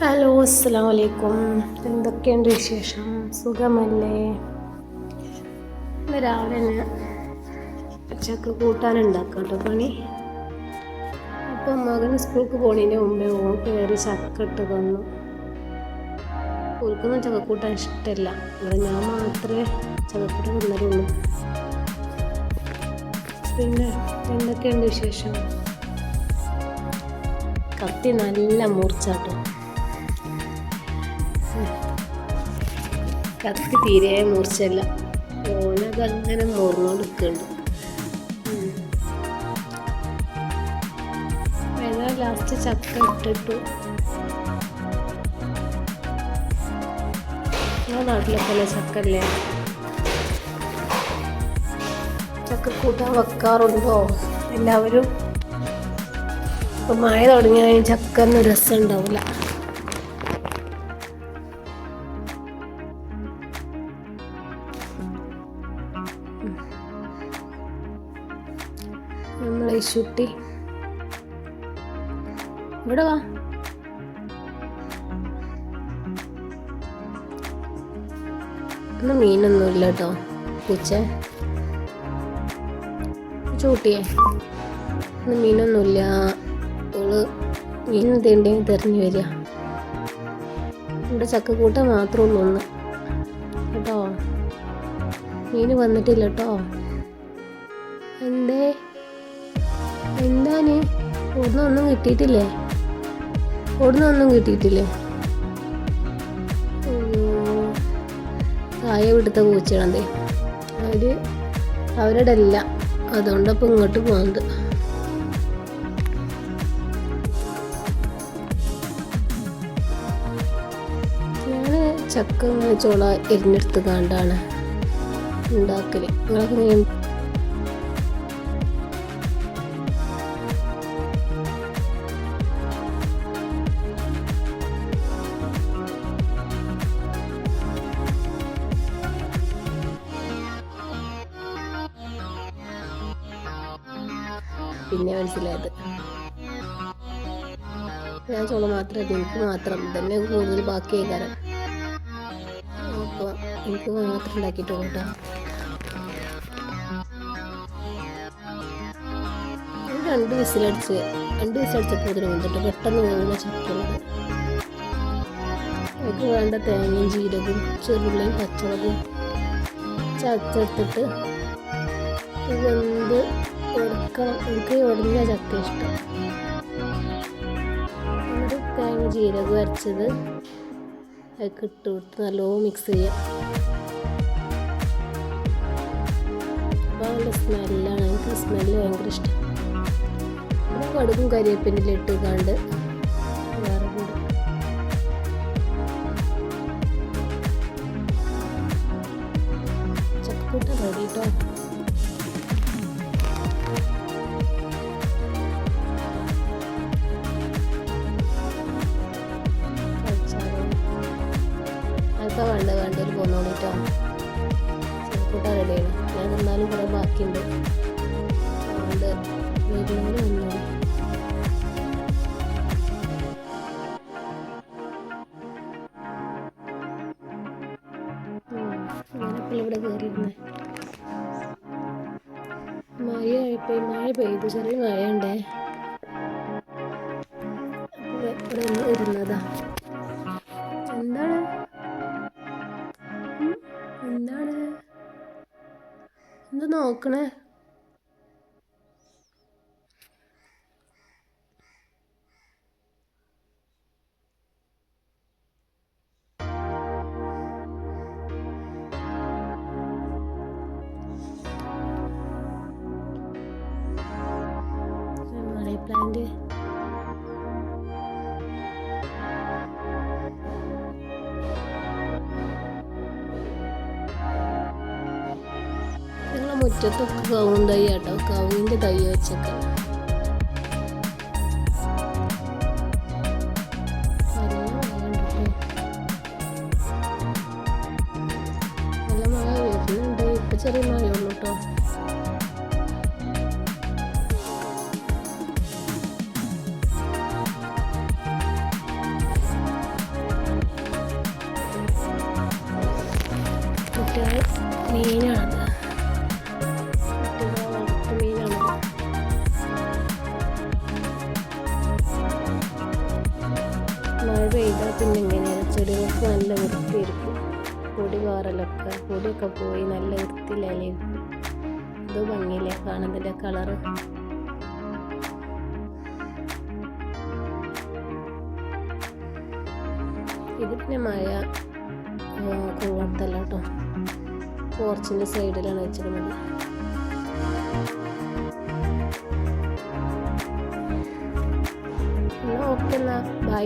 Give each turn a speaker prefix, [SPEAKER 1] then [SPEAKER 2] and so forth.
[SPEAKER 1] Hello അസ്സാം വലൈക്കും എന്തൊക്കെയുണ്ട് വിശേഷം? സുഖമല്ലേ? രാവിലെ തന്നെ ചക്ക കൂട്ടാനുണ്ടാക്കാം കേട്ടോ പണി. അപ്പം മകൻ സ്കൂൾക്ക് പോണതിന്റെ മുമ്പേ ഓൻ കയറി ചക്ക ഇട്ട് തന്നു. ഓർക്കൊന്നും ചക്കക്കൂട്ടാൻ ഇഷ്ടമല്ല ഇവിടെ ഞാൻ മാത്രമേ ചക്കക്കൂട്ട് തിന്നലുള്ളൂ. പിന്നെ എന്തൊക്കെയുണ്ട് വിശേഷം? കത്തി നല്ല മൂർച്ചാട്ടോ. കത്തി തീരെ മൂർച്ചല്ല ഓനത് അങ്ങനെ മൂർന്നോണ്ട് നിൽക്കുന്നുണ്ട് ലാസ്റ്റ് ചക്ക ഇട്ടിട്ടു. ആ നാട്ടിലൊക്കെ ചക്കല്ലേ ചക്ക കൂട്ടാൻ വെക്കാറുണ്ടോ? എല്ലാവരും? ഇപ്പം മഴ തുടങ്ങിയ ചക്കൊന്നും രസം ഉണ്ടാവില്ല നമ്മളെ ശുട്ടി ഇവിടെ വാ. മീനൊന്നും ഇല്ല കേട്ടോ പൂച്ച. ചൂട്ടിയേ ഇന്ന് മീനൊന്നുമില്ല ഓൾ മീൻ തേണ്ടിയും തെരഞ്ഞു വരിക. ഇവിടെ ചക്കക്കൂട്ട മാത്രമേ ഉള്ളൂ ഒന്ന് കേട്ടോ? മീൻ വന്നിട്ടില്ല കേട്ടോ എന്തേ? എന്താണ്? ഓടുന്ന ഒന്നും കിട്ടിയിട്ടില്ലേ? ഓടുന്ന ഒന്നും കിട്ടിയിട്ടില്ലേ താഴെ വിടുത്ത പൂച്ചയാണതേ അവർ അവരുടെ അല്ല അതുകൊണ്ടപ്പോൾ ഇങ്ങോട്ട് പോകുന്നത് ചക്ക ചോള എരിഞ്ഞെടുത്ത് കണ്ടാണ് ഉണ്ടാക്കൽ. നിങ്ങളൊക്കെ പിന്നെ മനസ്സിലായത്. ഞാൻ ചോള മാത്രം എനിക്ക് മാത്രം. തന്നെ കൂടുതൽ ബാക്കി കാരണം അപ്പോൾ എനിക്ക് മാത്രം ഉണ്ടാക്കിയിട്ട് കേട്ടോ. രണ്ട് വിസിലടിച്ച് രണ്ട് വിസിലടിച്ചപ്പോൾ ഇതിന് വന്നിട്ട് പെട്ടെന്ന് വേകുന്ന ചക്കുള്ളത് എനിക്ക് വേണ്ട തേങ്ങയും ജീരകവും ചെറുള്ളിയും പച്ചമുളകും ചതച്ചെടുത്തിട്ട് വെന്ത് ഉടക്കണം എനിക്ക് ഉടഞ്ഞ ചക്ക ഇഷ്ടം. എന്നിട്ട് തേങ്ങ ജീരകം അരച്ചത് അതിലേക്ക് ഇട്ട് കൊടുത്ത് നല്ലോണം മിക്സ് ചെയ്യാം. നല്ല സ്മെല്ലാണ് എനിക്ക് സ്മെല്ല് ഭയങ്കര ഇഷ്ടം. കടുകും കരിവേപ്പിന്റെ ഇട്ട് കണ്ട് എന്നാലും കുറേ ബാക്കിയുണ്ട്. അതുകൊണ്ട് ഇവിടെ കയറിയിരുന്നേ? മഴ ആയപ്പോൾ ചെറിയ മഴ ഉണ്ടേ ഇവിടെ ഒന്ന് നോക്കണേ. മുറ്റത്തൊക്കെ കവുങ്ങും തൈ കേട്ടോ കവുങ്ങിന്റെ തൈ വെച്ചൊക്കെ. നല്ല മഴ വരുന്നുണ്ട്. ഇപ്പം ചെറിയ മഴയുള്ളൂ കേട്ടോ കുട്ടികൾ മീനാണ്. മഴ പെയ്താൽ പിന്നെ ഇങ്ങനെയാണ് ചെടികൾക്ക് നല്ല വൃത്തിയായിരിക്കും. പൊടി പാറലൊക്കെ പൊടിയൊക്കെ പോയി നല്ല വൃത്തിയിലായിരിക്കും അത് ഭംഗിയില്ല കാണുന്നതിന്റെ കളറ്. ഇത് പിന്നെ മഴ കൊള്ളത്തല്ല കേട്ടോ. പോർച്ചിന്റെ സൈഡിലാണ് വെച്ചിരുന്നത് ഓക്കെ എന്നാൽ ബൈ.